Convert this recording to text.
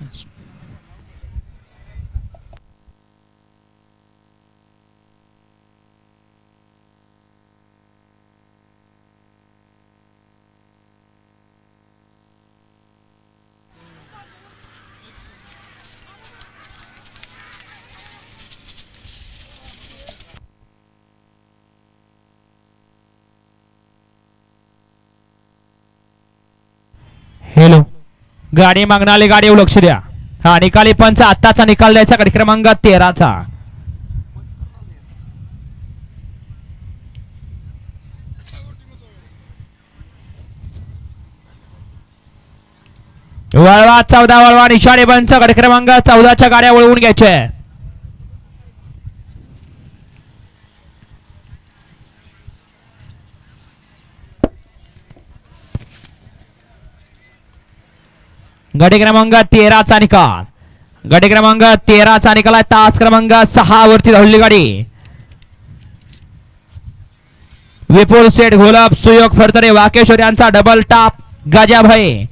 That's गाडी मागणारी गाडी लक्ष द्या. हा निकाली पंच आत्ताचा निकाल द्यायचा गाडी क्रमांक तेराचा. वळवा चौदा वळवा निशाणे पंच गाडी क्रमांक चौदाच्या गाड्या वळवून घ्यायच्या गडी क्रमांक तेराचा निकाल. गडी क्रमांक तेराचा निकाल आहे. तास क्रमांक सहा वरती धावली गाडी. विपुल सेठ घोलप सुयोग फरतरे वाकेश्वर यांचा डबल टाप गजाभाई